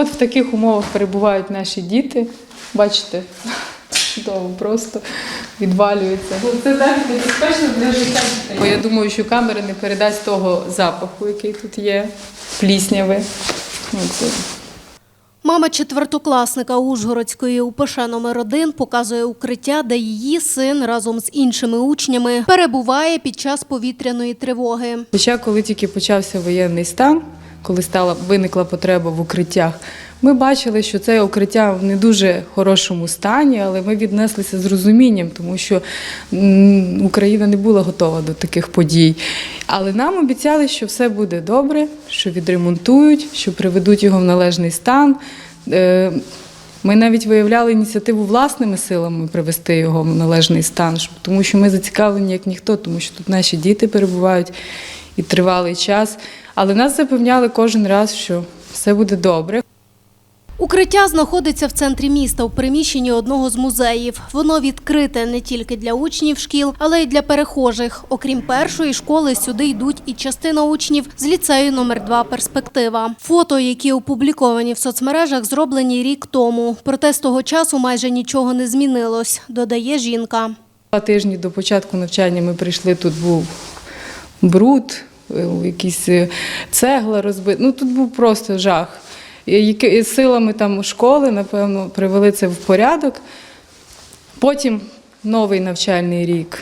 от в таких умовах перебувають наші діти. Бачите, чудово, просто відвалюється. Це так небезпечно для життя. Бо я думаю, що камера не передасть того запаху, який тут є, плісняви. Ну, Мама четвертокласника Ужгородської УПШ номер 1 показує укриття, де її син разом з іншими учнями перебуває під час повітряної тривоги. Хоча, коли тільки почався воєнний стан, коли стала виникла потреба в укриттях, ми бачили, що це укриття в не дуже хорошому стані, але ми віднеслися з розумінням, тому що Україна не була готова до таких подій. Але нам обіцяли, що все буде добре, що відремонтують, що приведуть його в належний стан. Е, Ми навіть виявляли ініціативу власними силами привести його в належний стан, тому що ми зацікавлені як ніхто, тому що тут наші діти перебувають і тривалий час. Але нас запевняли кожен раз, що все буде добре. Укриття знаходиться в центрі міста у приміщенні одного з музеїв. Воно відкрите не тільки для учнів шкіл, але й для перехожих. Окрім першої школи, сюди йдуть і частина учнів з ліцею номер 2 Перспектива. Фото, які опубліковані в соцмережах, зроблені рік тому. Проте з того часу майже нічого не змінилось, додає жінка. Два тижні до початку навчання ми прийшли, тут був бруд, якісь е, цегла розбита. Ну тут був просто жах. Які- Силами там школи, напевно, привели це в порядок. Потім новий навчальний рік,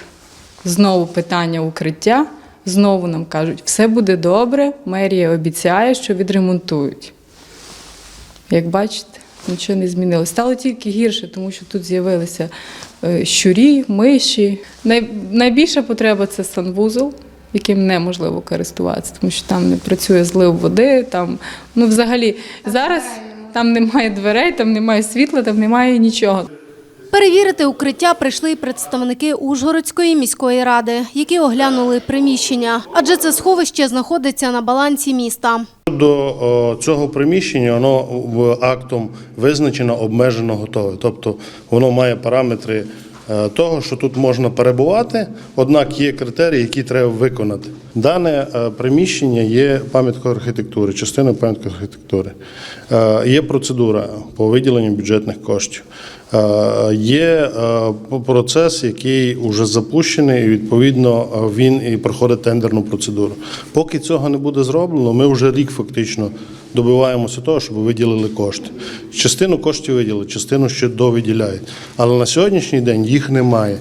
знову питання укриття. Знову нам кажуть, все буде добре, мерія обіцяє, що відремонтують. Як бачите, нічого не змінилося. Стало тільки гірше, тому що тут з'явилися е, щурі, миші. Найбільша потреба це санвузол, яким неможливо користуватися, тому що там не працює злив води. Там, ну, взагалі, зараз там немає дверей, там немає світла, там немає нічого. Перевірити укриття прийшли представники Ужгородської міської ради, які оглянули приміщення, адже це сховище знаходиться на балансі міста. До цього приміщення воно в актом визначено обмежено готове. Тобто воно має параметри того, що тут можна перебувати, однак є критерії, які треба виконати. Дане е, приміщення є пам'яткою архітектури, частиною пам'ятки архітектури. Е, Є процедура по виділенню бюджетних коштів. Е, Є е, процес, який вже запущений, і відповідно е, він і проходить тендерну процедуру. Поки цього не буде зроблено, ми вже рік фактично добиваємося того, щоб виділили кошти. Частину коштів виділили, частину ще довиділяють. Але на сьогоднішній день їх немає.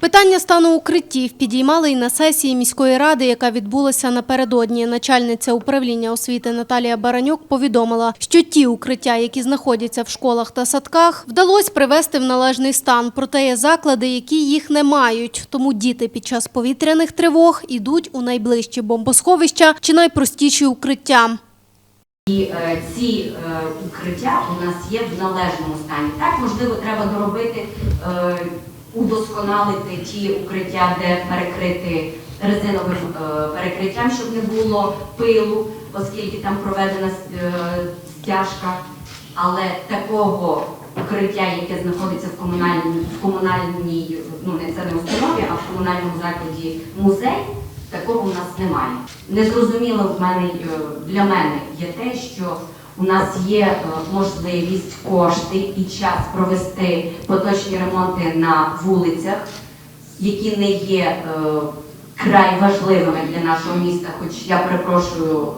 Питання стану укриттів підіймали й на сесії міської ради, яка відбулася напередодні. Начальниця управління освіти Наталія Баранюк повідомила, що ті укриття, які знаходяться в школах та садках, вдалося привести в належний стан. Проте є заклади, які їх не мають. Тому діти під час повітряних тривог ідуть у найближчі бомбосховища чи найпростіші укриття. І е, ці е, укриття у нас є в належному стані. Так, можливо, треба доробити, е, удосконалити ті укриття, де перекрити резиновим е, перекриттям, щоб не було пилу, оскільки там проведена е, стяжка. Але такого укриття, яке знаходиться в комунальній, в комунальній, ну не це не установі, а в комунальному закладі музей, такого у нас немає. Незрозуміло в мене е, для мене є те, що у нас є е, можливість, кошти і час провести поточні ремонти на вулицях, які не є е, край важливими для нашого міста, хоч я перепрошую,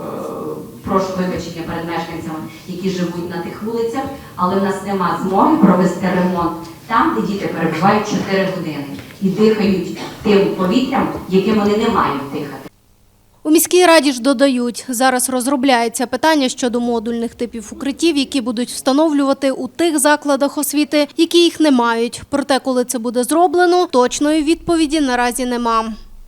прошу вибачення перед мешканцями, які живуть на тих вулицях, але в нас нема змоги провести ремонт там, де діти перебувають 4 години і дихають тим повітрям, яким вони не мають дихати. У міській раді ж додають, зараз розробляється питання щодо модульних типів укриттів, які будуть встановлювати у тих закладах освіти, які їх не мають. Проте, коли це буде зроблено, точної відповіді наразі нема.